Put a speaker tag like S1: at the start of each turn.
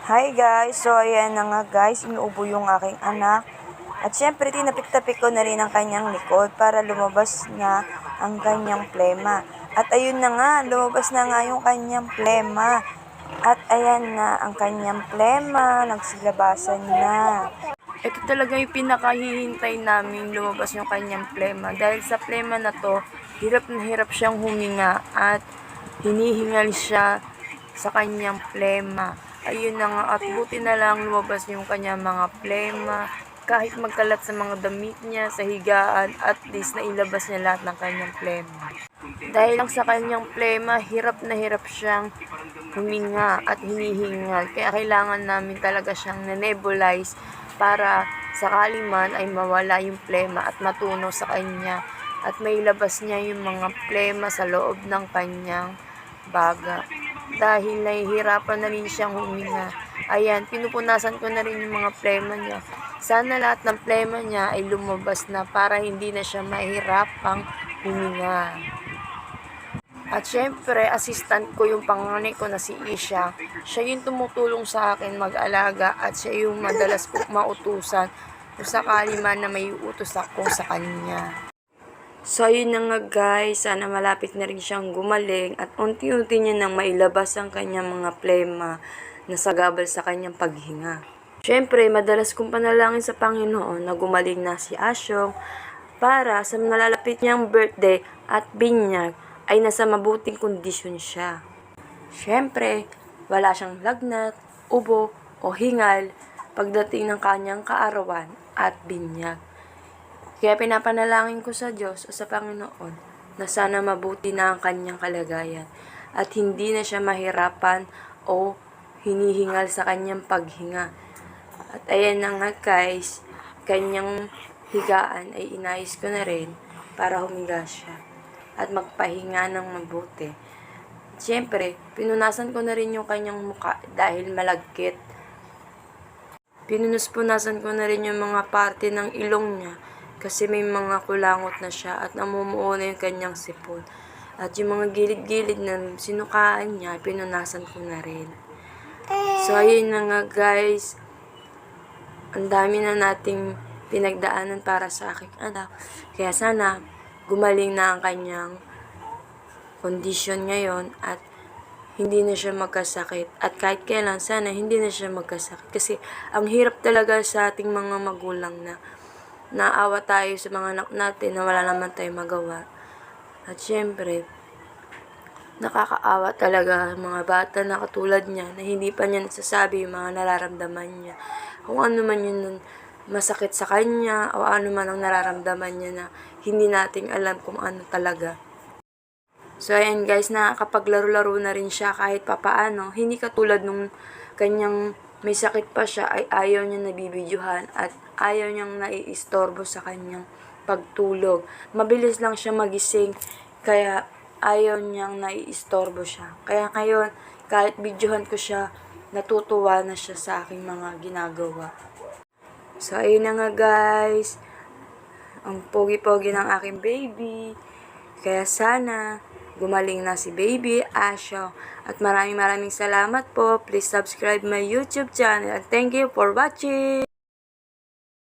S1: Hi guys! So ayan na nga guys, inuubo yung aking anak. At syempre tinapik-tapik ko na rin ang kanyang likod para lumabas na ang kanyang plema. At ayun na nga, lumabas na nga yung kanyang plema. At ayan na ang kanyang plema, nagsilabasan na. Ito talaga yung pinakahihintay namin lumabas yung kanyang plema. Dahil sa plema na to, hirap na hirap siyang huminga at hinihingal siya sa kanyang plema. Ayun na nga, at buti na lang lumabas yung kanyang mga plema. Kahit magkalat sa mga damit niya, sa higaan, at least nailabas niya lahat ng kanyang plema. Dahil lang sa kanyang plema, hirap na hirap siyang huminga at hinihingal. Kaya kailangan namin talaga siyang nebulize para sakali man ay mawala yung plema at matunaw sa kanya at may labas niya yung mga plema sa loob ng kanyang baga. Dahil nahihirapan na rin siyang huminga. Ayan, pinupunasan ko na rin yung mga plema niya. Sana lahat ng plema niya ay lumabas na para hindi na siya mahirapang huminga. At syempre, assistant ko yung panganay ko na si Isha. Siya yung tumutulong sa akin mag-alaga at siya yung madalas ko mautusan kung sakali man na may utos ako sa kanya. So, ayun na nga guys. Sana malapit na rin siyang gumaling at unti-unti niya nang mailabas ang kanyang mga plema na sagabal sa kanyang paghinga. Siyempre, madalas kong panalangin sa Panginoon na gumaling na si Asyong para sa nalalapit niyang birthday at binyag ay nasa mabuting kondisyon siya. Siyempre, wala siyang lagnat, ubo o hingal pagdating ng kanyang kaarawan at binyag. Kaya pinapanalangin ko sa Diyos o sa Panginoon na sana mabuti na ang kanyang kalagayan at hindi na siya mahirapan o hinihingal sa kanyang paghinga. At ayan na nga guys, kanyang higaan ay inayos ko na rin para humiga siya at magpahinga ng mabuti. Siyempre, pinunasan ko na rin yung kanyang muka dahil malagkit. Pinunuspunasan ko na rin yung mga parte ng ilong niya kasi may mga kulangot na siya at namumuo na yung kanyang sipon. At yung mga gilid-gilid na sinukaan niya, pinunasan ko na rin. So, ayun na nga guys. Ang dami na nating pinagdaanan para sa aking anak. Kaya sana, gumaling na ang kanyang kondisyon ngayon at hindi na siya magkasakit. At kahit kailan, sana hindi na siya magkasakit. Kasi ang hirap talaga sa ating mga magulang na naawa tayo sa mga anak natin na wala naman tayong magawa. At syempre, nakakaawa talaga ang mga bata na katulad niya na hindi pa niya nasasabi yung mga nararamdaman niya. Kung ano man yun masakit sa kanya o ano man ang nararamdaman niya na hindi nating alam kung ano talaga. So, ayan guys, nakakapaglaro-laro na rin siya kahit papaano. Hindi katulad nung kanyang may sakit pa siya ay ayaw niya nabibidyohan at ayaw niyang naiistorbo sa kanyang pagtulog. Mabilis lang siya magising kaya ayaw niyang naiistorbo siya. Kaya ngayon, kahit videohan ko siya, natutuwa na siya sa aking mga ginagawa. So, ayun na nga guys. Ang pogi-pogi ng aking baby. Kaya sana, gumaling na si baby Asho. At maraming maraming salamat po. Please subscribe my YouTube channel. And thank you for watching.